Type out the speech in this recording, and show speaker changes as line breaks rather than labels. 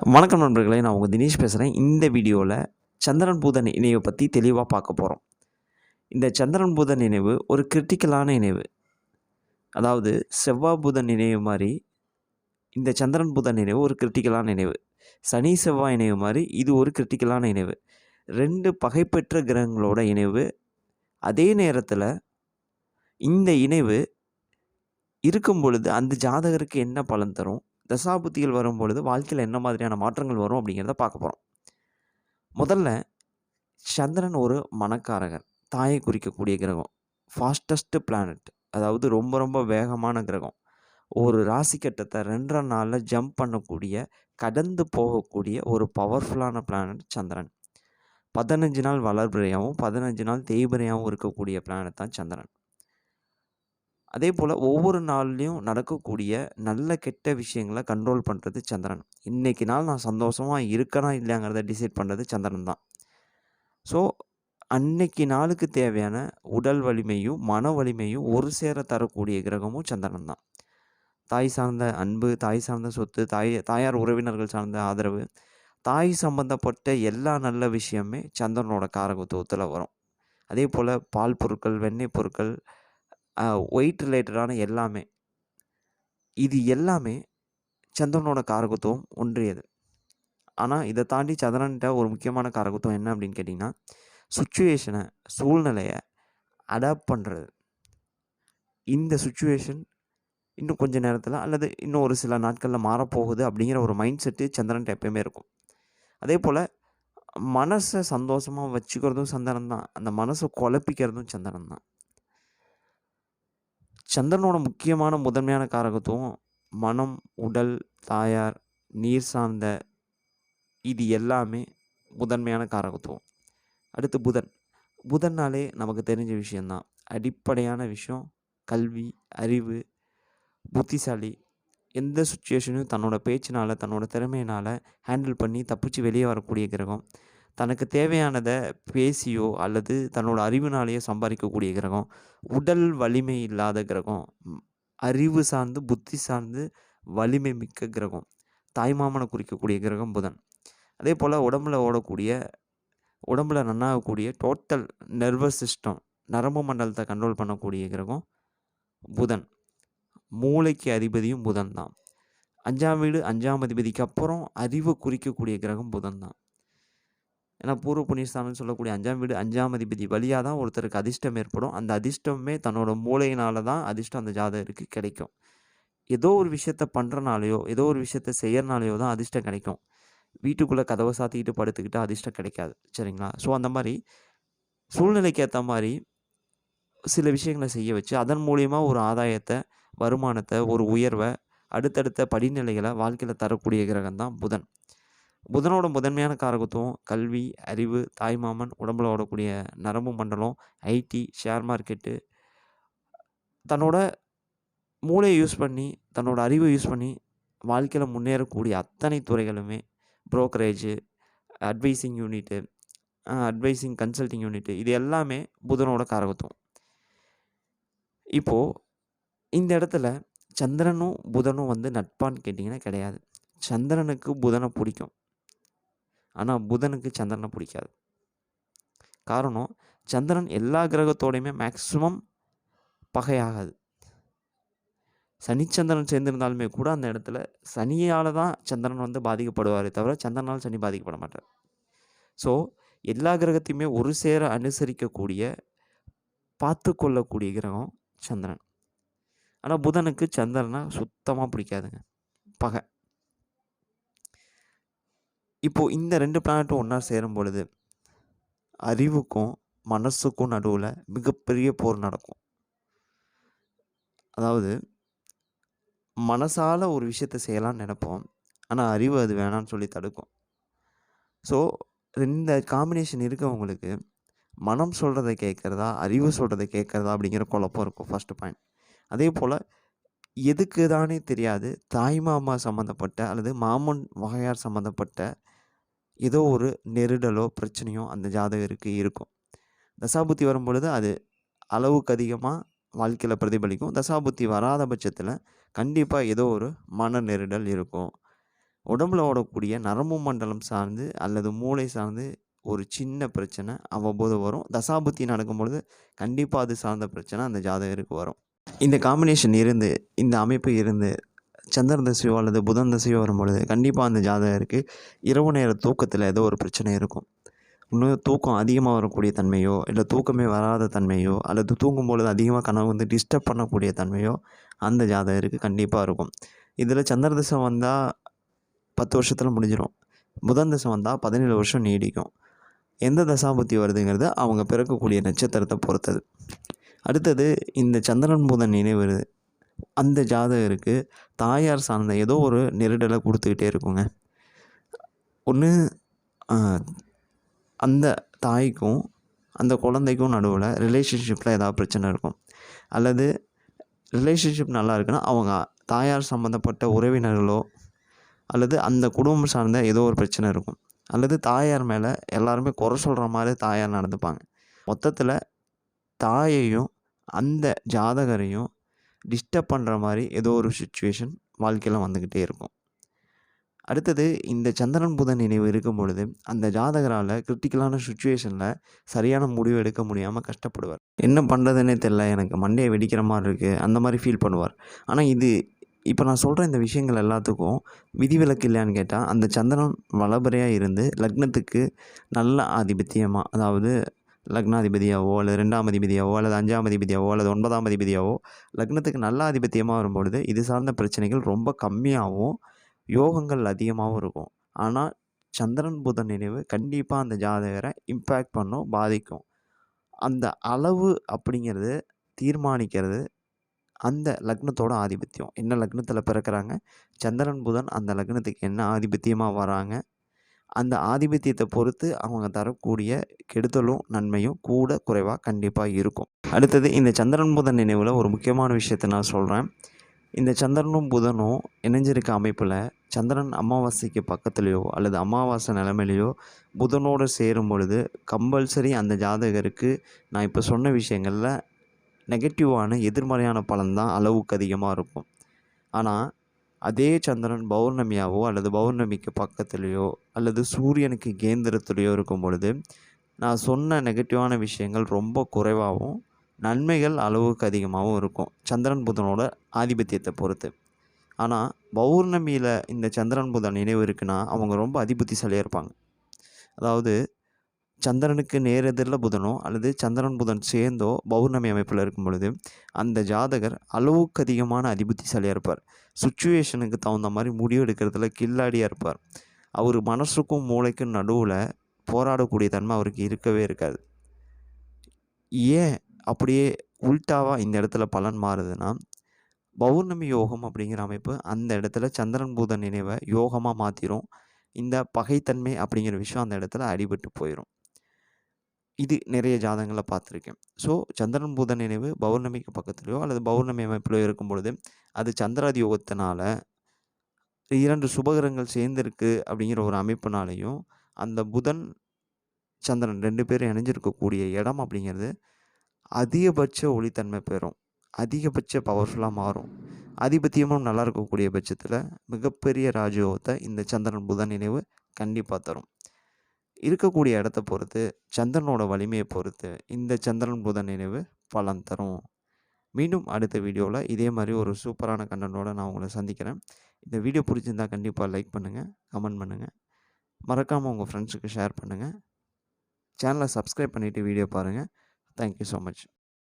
வணக்கம் நண்பர்களே நான் உங்கள் தினேஷ் பேசுகிறேன் இந்த வீடியோவில் சந்திரன் பூதன் இணைவை பற்றி தெளிவாக பார்க்க போகிறோம் இந்த சந்திரன் பூதன் இணைவு ஒரு கிரிட்டிக்கலான இணைவு அதாவது செவ்வாய் பூதன் இணைவு மாதிரி இந்த சந்திரன் பூதன் இணைவு ஒரு கிரிட்டிக்கலான இணைவு சனி செவ்வாய் இணைவு மாதிரி இது ஒரு கிரிட்டிக்கலான இணைவு ரெண்டு பகைப்பெற்ற கிரகங்களோட இணைவு. அதே நேரத்தில் இந்த இணைவு இருக்கும் பொழுது அந்த ஜாதகருக்கு என்ன பலன் தரும்? தசாபுத்திகள் வரும் பொழுது வாழ்க்கையில் என்ன மாதிரியான மாற்றங்கள் வரும் அப்படிங்கிறத பார்க்க போகிறோம் முதல்ல சந்திரன் ஒரு மனக்காரகர். தாயை குறிக்கக்கூடிய கிரகம். ஃபாஸ்டஸ்ட் பிளானட் அதாவது ரொம்ப ரொம்ப வேகமான கிரகம். ஒரு ராசி கட்டத்தை ரெண்டரை நாளில் ஜம்ப் பண்ணக்கூடிய கடந்து போகக்கூடிய ஒரு பவர்ஃபுல்லான பிளானட் சந்திரன். பதினஞ்சு நாள் வளர்பிறையாகவும் பதினஞ்சு நாள் தேய்பிறையாகவும் இருக்கக்கூடிய பிளானட் தான் சந்திரன். அதே போல் ஒவ்வொரு நாள்லேயும் நடக்கக்கூடிய நல்ல கெட்ட விஷயங்களை கண்ட்ரோல் பண்ணுறது சந்திரன். இன்றைக்கி நாள் நான் சந்தோஷமாக இருக்கனா இல்லையாங்கிறத டிசைட் பண்ணுறது சந்திரன் தான். ஸோ அன்னைக்கு நாளுக்கு தேவையான உடல் வலிமையும் மன வலிமையும் ஒரு சேர தரக்கூடிய கிரகமும் சந்திரன் தான். தாய் சார்ந்த அன்பு தாய் சார்ந்த சொத்து தாய் தாயார் உறவினர்கள் சார்ந்த ஆதரவு தாய் சம்பந்தப்பட்ட எல்லா நல்ல விஷயமே சந்திரனோட காரகத்துவத்தில் வரும். அதே போல் பால் பொருட்கள் வெண்ணெய் பொருட்கள் ஒயிட் ரிலேட்டடான எல்லாமே. இது எல்லாமே சந்திரனோட காரகத்துவம் ஒன்றியது. ஆனால் இதை தாண்டி சந்திரன்கிட்ட ஒரு முக்கியமான காரகத்துவம் என்ன அப்படின்னு கேட்டிங்கன்னா சுச்சுவேஷனை சூழ்நிலையை அடாப்ட் பண்ணுறது இந்த சுச்சுவேஷன் இன்னும் கொஞ்ச நேரத்தில் அல்லது இன்னும் ஒரு சில நாட்களில் மாறப்போகுது அப்படிங்கிற ஒரு மைண்ட் செட்டு சந்திரன்ட்ட எப்பயுமே இருக்கும். அதே போல் மனசை சந்தோஷமாக வச்சுக்கிறதும் சந்திரன் தான் அந்த மனசை குழப்பிக்கிறதும் சந்திரன் தான் சந்திரனோட முக்கியமான முதன்மையான காரகத்துவம் மனம் உடல் தாயார் நீர் சார்ந்த இது எல்லாமே முதன்மையான காரகத்துவம். அடுத்து புதன். புதன்னாலே நமக்கு தெரிஞ்ச விஷயந்தான் அடிப்படையான விஷயம் கல்வி அறிவு புத்திசாலி. எந்த சுச்சுவேஷனையும் தன்னோட பேச்சினால் தன்னோட திறமையினால் ஹேண்டில் பண்ணி தப்பிச்சு வெளியே வரக்கூடிய கிரகம். தனக்கு தேவையானதை பேசியோ அல்லது தன்னோட அறிவினாலேயோ சம்பாதிக்கக்கூடிய கிரகம் உடல் வலிமை இல்லாத கிரகம் அறிவு சார்ந்து புத்தி சார்ந்து வலிமை மிக்க கிரகம் தாய்மாமனை குறிக்கக்கூடிய கிரகம் புதன். அதே போல் உடம்புல ஓடக்கூடிய உடம்புல நன்னாகக்கூடிய டோட்டல் நர்வஸ் சிஸ்டம் நரம்பு மண்டலத்தை கண்ட்ரோல் பண்ணக்கூடிய கிரகம் புதன். மூளைக்கு அதிபதியும் புதன் தான். அஞ்சாம் வீடு அஞ்சாம் அதிபதிக்கு அப்புறம் அறிவை குறிக்கக்கூடிய கிரகம் புதன் தான். ஏன்னா பூர்வ புண்ணியஸ்தானம்னு சொல்லக்கூடிய அஞ்சாம் வீடு அஞ்சாம் அதிபதி வழியாக தான் ஒருத்தருக்கு அதிர்ஷ்டம் ஏற்படும். அந்த அதிர்ஷ்டமே தன்னோட மூளையினால தான் அதிர்ஷ்டம் அந்த ஜாதகருக்கு கிடைக்கும். ஏதோ ஒரு விஷயத்த பண்ணுறனாலையோ ஏதோ ஒரு விஷயத்த செய்யறனாலையோ தான் அதிர்ஷ்டம் கிடைக்கும். வீட்டுக்குள்ளே கதவை சாத்திக்கிட்டு படுத்துக்கிட்டு அதிர்ஷ்டம் கிடைக்காது. சரிங்களா? ஸோ அந்த மாதிரி சூழ்நிலைக்கு ஏற்ற மாதிரி சில விஷயங்களை செய்ய வச்சு அதன் மூலியமாக ஒரு ஆதாயத்தை வருமானத்தை ஒரு உயர்வை அடுத்தடுத்த படிநிலைகளை வாழ்க்கையில் தரக்கூடிய கிரகம் தான் புதன். புதனோட முதன்மையான காரகத்துவம் கல்வி அறிவு தாய்மாமன் உடம்புல ஓடக்கூடிய நரம்பு மண்டலம் ஐடி ஷேர் மார்க்கெட்டு தன்னோட மூளையை யூஸ் பண்ணி தன்னோட அறிவை யூஸ் பண்ணி வாழ்க்கையில் முன்னேறக்கூடிய அத்தனை துறைகளுமே brokerage advising unit advising consulting unit இது எல்லாமே புதனோட காரகத்துவம். இப்போது இந்த இடத்துல சந்திரனும் புதனும் வந்து நட்பான்னு கேட்டிங்கன்னா கிடையாது. சந்திரனுக்கு புதனை பிடிக்கும். ஆனால் புதனுக்கு சந்திரனை பிடிக்காது. காரணம் சந்திரன் எல்லா கிரகத்தோடையுமே மேக்ஸிமம் பகையாகாது. சனிச்சந்திரன் சேர்ந்திருந்தாலுமே கூட அந்த இடத்துல சனியால் தான் சந்திரன் வந்து பாதிக்கப்படுவாரே தவிர சந்திரனால் சனி பாதிக்கப்பட மாட்டார். ஸோ எல்லா கிரகத்தையுமே ஒரு சேர அனுசரிக்கக்கூடிய பார்த்து கொள்ளக்கூடிய கிரகம் சந்திரன். ஆனால் புதனுக்கு சந்திரனை சுத்தமாக பிடிக்காதுங்க. பகை. இப்போது இந்த ரெண்டு பிளானட்டும் ஒன்றா சேரும் பொழுது அறிவுக்கும் மனசுக்கும் நடுவில் மிகப்பெரிய போர் நடக்கும். அதாவது மனசால் ஒரு விஷயத்த செய்யலாம்னு நினைப்போம். ஆனால் அறிவு அது வேணான்னு சொல்லி தடுக்கும். ஸோ இந்த காம்பினேஷன் இருக்கவங்களுக்கு மனம் சொல்கிறத கேட்குறதா அறிவு சொல்கிறத கேட்குறதா அப்படிங்கிற குழப்பம் இருக்கும் ஃபஸ்ட்டு பாயிண்ட் அதே போல் எதுக்கு தானே தெரியாது தாய்மாமா சம்மந்தப்பட்ட அல்லது மாமன் வகையார் சம்மந்தப்பட்ட ஏதோ ஒரு நெருடலோ பிரச்சனையோ அந்த ஜாதகருக்கு இருக்கும். தசாபுத்தி வரும் பொழுது அது அளவுக்கு அதிகமாக வாழ்க்கையில் பிரதிபலிக்கும். தசாபுத்தி வராத பட்சத்தில் கண்டிப்பாக ஏதோ ஒரு மன நெருடல் இருக்கும். உடம்புல ஓடக்கூடிய நரம்பு மண்டலம் சார்ந்து அல்லது மூளை சார்ந்து ஒரு சின்ன பிரச்சனை அவ்வப்போது வரும். தசாபுத்தி நடக்கும்பொழுது கண்டிப்பாக அது சார்ந்த பிரச்சனை அந்த ஜாதகருக்கு வரும். இந்த காம்பினேஷன் இருந்து இந்த அமைப்பு இருந்து சந்திரன் தசையோ அல்லது புதன் தசையோ வரும்பொழுது கண்டிப்பாக அந்த ஜாதகருக்கு இரவு நேர தூக்கத்தில் ஏதோ ஒரு பிரச்சனை இருக்கும். இன்னும் தூக்கம் அதிகமாக வரக்கூடிய தன்மையோ இல்லை தூக்கமே வராத தன்மையோ அல்லது தூங்கும் பொழுது அதிகமாக கனவு வந்து டிஸ்டர்ப் பண்ணக்கூடிய தன்மையோ அந்த ஜாதகருக்கு கண்டிப்பாக இருக்கும். இதில் சந்திர தசை வந்தால் பத்து வருஷத்தில் முடிஞ்சிடும் புதன் தசை வந்தால் பதினேழு வருஷம் நீடிக்கும். எந்த தசாபுத்தி வருதுங்கிறது அவங்க பிறக்கக்கூடிய நட்சத்திரத்தை பொறுத்தது. அடுத்தது இந்த சந்திரன் புதன் நினைவு அந்த ஜாதகருக்கு தாயார் சார்ந்த ஏதோ ஒரு நெருடலை கொடுத்துக்கிட்டே இருக்குங்க. ஒன்று அந்த தாய்க்கும் அந்த குழந்தைக்கும் நடுவில் ரிலேஷன்ஷிப்பில் ஏதாவது பிரச்சனை இருக்கும். அல்லது ரிலேஷன்ஷிப் நல்லா இருக்குன்னா அவங்க தாயார் சம்மந்தப்பட்ட உறவினர்களோ அல்லது அந்த குடும்பம் சார்ந்த ஏதோ ஒரு பிரச்சனை இருக்கும். அல்லது தாயார் மேலே எல்லாருமே குறை சொல்கிற மாதிரி தாயார் நடந்துப்பாங்க. மொத்தத்தில் தாயையும் அந்த ஜாதகரையும் டிஸ்டர்ப் பண்ணுற மாதிரி ஏதோ ஒரு சுச்சுவேஷன் வாழ்க்கையில் வந்துக்கிட்டே இருக்கும். அடுத்தது இந்த சந்திரன் புதன் நினைவு இருக்கும் பொழுது அந்த ஜாதகரால் கிரிட்டிக்கலான சுச்சுவேஷனில் சரியான முடிவு எடுக்க முடியாமல் கஷ்டப்படுவார். என்ன பண்ணுறதுன்னே தெரில எனக்கு மண்டையை வெடிக்கிற மாதிரி இருக்குது அந்த மாதிரி ஃபீல் பண்ணுவார். ஆனால் இது இப்போ நான் சொல்கிற இந்த விஷயங்கள் எல்லாத்துக்கும் விதிவிலக்கு இல்லையான்னு கேட்டால் அந்த சந்திரன் வளபறையாக இருந்து லக்னத்துக்கு நல்ல ஆதிபத்தியமாக அதாவது லக்னாதிபதியாவோ அல்லது ரெண்டாம் அதிபதியாவோ அல்லது அஞ்சாம் அதிபதியாவோ அல்லது ஒன்பதாம் அதிபதியாவோ லக்னத்துக்கு நல்ல ஆதிபத்தியமாக வரும்பொழுது இது சார்ந்த பிரச்சனைகள் ரொம்ப கம்மியாகவும் யோகங்கள் அதிகமாகவும் இருக்கும். ஆனால் சந்திரன் புதன் நினைவு கண்டிப்பாக அந்த ஜாதகரை இம்பேக்ட் பண்ணும் பாதிக்கும். அந்த அளவு அப்படிங்கிறது தீர்மானிக்கிறது அந்த லக்னத்தோட ஆதிபத்தியம். என்ன லக்னத்தில் பிறக்கிறாங்க? சந்திரன் புதன் அந்த லக்னத்துக்கு என்ன ஆதிபத்தியமாக வராங்க? அந்த ஆதிபத்தியத்தை பொறுத்து அவங்க தரக்கூடிய கெடுதலும் நன்மையும் கூட குறைவாக கண்டிப்பாக இருக்கும். அடுத்தது இந்த சந்திரன் புதன் நினைவில் ஒரு முக்கியமான விஷயத்தை நான் சொல்கிறேன் இந்த சந்திரனும் புதனும் இணைஞ்சிருக்க அமைப்பில் சந்திரன் அமாவாசைக்கு பக்கத்துலேயோ அல்லது அமாவாசை நிலமையிலையோ புதனோடு சேரும் பொழுது கம்பல்சரி அந்த ஜாதகருக்கு நான் இப்போ சொன்ன விஷயங்களில் நெகட்டிவான எதிர்மறையான பலன் தான் அளவுக்கு அதிகமாக இருக்கும். ஆனால் அதே சந்திரன் பௌர்ணமியாவோ அல்லது பௌர்ணமிக்கு பக்கத்துலேயோ அல்லது சூரியனுக்கு கேந்திரத்துலேயோ இருக்கும் பொழுது நான் சொன்ன நெகட்டிவான விஷயங்கள் ரொம்ப குறைவாகவும் நன்மைகள் அளவுக்கு அதிகமாகவும் இருக்கும் சந்திரன் புதனோட ஆதிபத்தியத்தை பொறுத்து. ஆனால் பௌர்ணமியில் இந்த சந்திரன் புதன் நினைவு இருக்குன்னா அவங்க ரொம்ப அதிபுத்திசாலியாக இருப்பாங்க. அதாவது சந்திரனுக்கு நேரெதிரில் புதனோ அல்லது சந்திரன் புதன் சேர்ந்தோ பௌர்ணமி அமைப்பில் இருக்கும் பொழுது அந்த ஜாதகர் அளவுக்கு அதிகமான அதிபுத்திசாலியாக இருப்பார். சுச்சுவேஷனுக்கு தகுந்த மாதிரி முடிவு எடுக்கிறதுல கில்லாடியாக இருப்பார். அவர் மனசுக்கும் மூளைக்கும் நடுவில் போராடக்கூடிய தன்மை அவருக்கு இருக்கவே இருக்காது. ஏன் அப்படியே உல்டாவாக இந்த இடத்துல பலன் மாறுதுன்னா பௌர்ணமி யோகம் அப்படிங்கிற அமைப்பு அந்த இடத்துல சந்திரன் பூதன் நினைவை யோகமாக மாற்றிடும் இந்த பகைத்தன்மை அப்படிங்கிற விஷயம் அந்த இடத்துல அடிபட்டு போயிடும் இது நிறைய ஜாதகங்களை பார்த்துருக்கேன். ஸோ சந்திரன் புதன் நினைவு பௌர்ணமிக்கு பக்கத்துலையோ அல்லது பௌர்ணமி அமைப்பிலோ இருக்கும் பொழுது அது சந்திராதி யோகத்தினால இரண்டு சுபகரங்கள் சேர்ந்துருக்கு அப்படிங்கிற ஒரு அமைப்புனாலையும் அந்த புதன் சந்திரன் ரெண்டு பேரும் இணைஞ்சிருக்கக்கூடிய இடம் அப்படிங்கிறது அதிகபட்ச ஒளித்தன்மை பெறும். அதிகபட்ச பவர்ஃபுல்லாக மாறும். ஆதிபத்தியமும் நல்லா இருக்கக்கூடிய பட்சத்தில் மிகப்பெரிய ராஜயோகத்தை இந்த சந்திரன் புதன் நினைவு கண்டிப்பாக தரும். இருக்கக்கூடிய இடத்த பொறுத்து சந்திரனோட வலிமையை பொறுத்து இந்த சந்திரன் புதன் நினைவு பலன் தரும். மீண்டும் அடுத்த வீடியோவில் இதே மாதிரி ஒரு சூப்பரான கண்டனோடு நான் உங்களை சந்திக்கிறேன். இந்த வீடியோ பிடிச்சிருந்தா கண்டிப்பாக லைக் பண்ணுங்கள் கமெண்ட் பண்ணுங்கள் மறக்காமல் உங்கள் ஃப்ரெண்ட்ஸுக்கு ஷேர் பண்ணுங்கள் சேனலை சப்ஸ்கிரைப் பண்ணிவிட்டு வீடியோ பாருங்கள் தேங்க்யூ ஸோ மச்